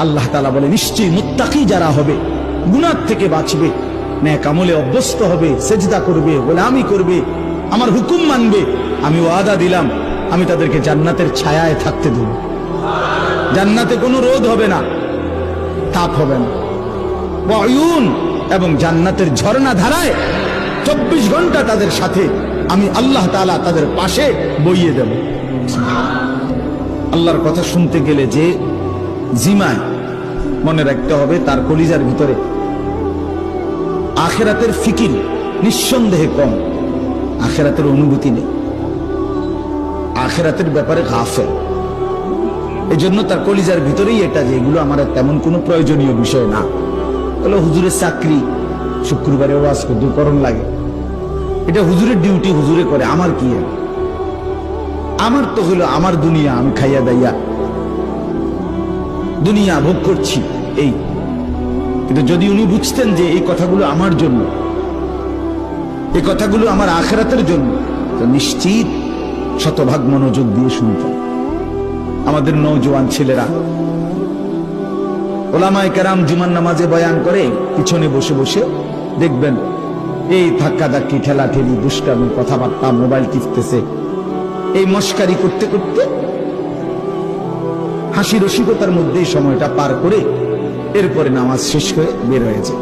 আল্লাহ তালা বলে, নিশ্চয়ই মুত্তাকি যারা হবে গুনার থেকে বাঁচবে, ন্যাক আমলে অভ্যস্ত হবে, সেজদা করবে, গোলামি করবে, আমার হুকুম মানবে, আমি ওয়াদা দিলাম, আমি তাদেরকে জান্নাতের ছায়ায় থাকতে দেব। জান্নাতে কোনো রোদ হবে না, তাপ হবে না। এবং জান্নাতের ঝর্ণা ধারায় চব্বিশ ঘণ্টা তাদের সাথে আমি আল্লাহ তাআলা তাদের পাশে বইয়ে দেব। আল্লাহর কথা শুনতে গেলে যে জিমায় মনে রাখতে হবে তার কলিজার ভিতরে। আখেরাতের ফিকির নিঃসন্দেহে কম, আখেরাতের অনুভূতি নেই। আখেরাতের ব্যাপারে গাফেল। এই জন্য তার কলিজার ভিতরেই এটা যে এগুলো আমার তেমন কোনো প্রয়োজনীয় বিষয় না। বলে, হুজুরের চাকরি, শুক্রবারে ওয়াজ করতে করণ লাগে। এটা হুজুরের ডিউটি, হুজুরে করে, আমার কি আমার তো হলো আমার দুনিয়া, আমি খাইয়া দাইয়া দুনিয়া ভোগ করছি, এই। কিন্তু যদি উনি বুঝতেন যে এই কথাগুলো আমার জন্য, এই কথাগুলো আমার আখেরাতের জন্য, তো নিশ্চিত শতভাগ মনোযোগ দিয়ে শুনতেন। আমাদের নৌজওয়ান ছেলেরা ওলামায় কেরাম জুমান নামাজে বয়ান করে, পিছনে বসে বসে দেখবেন, এই ধাক্কা ধাক্কি ঠেলা ঠেলি দুষ্কামি কথাবার্তা, মোবাইল টিপতেছে। এই মস্কারি করতে করতে হাসি রসিকতার মধ্যেই সময়টা পার করে এরপরে নামাজ শেষ হয়ে বের হয়েছে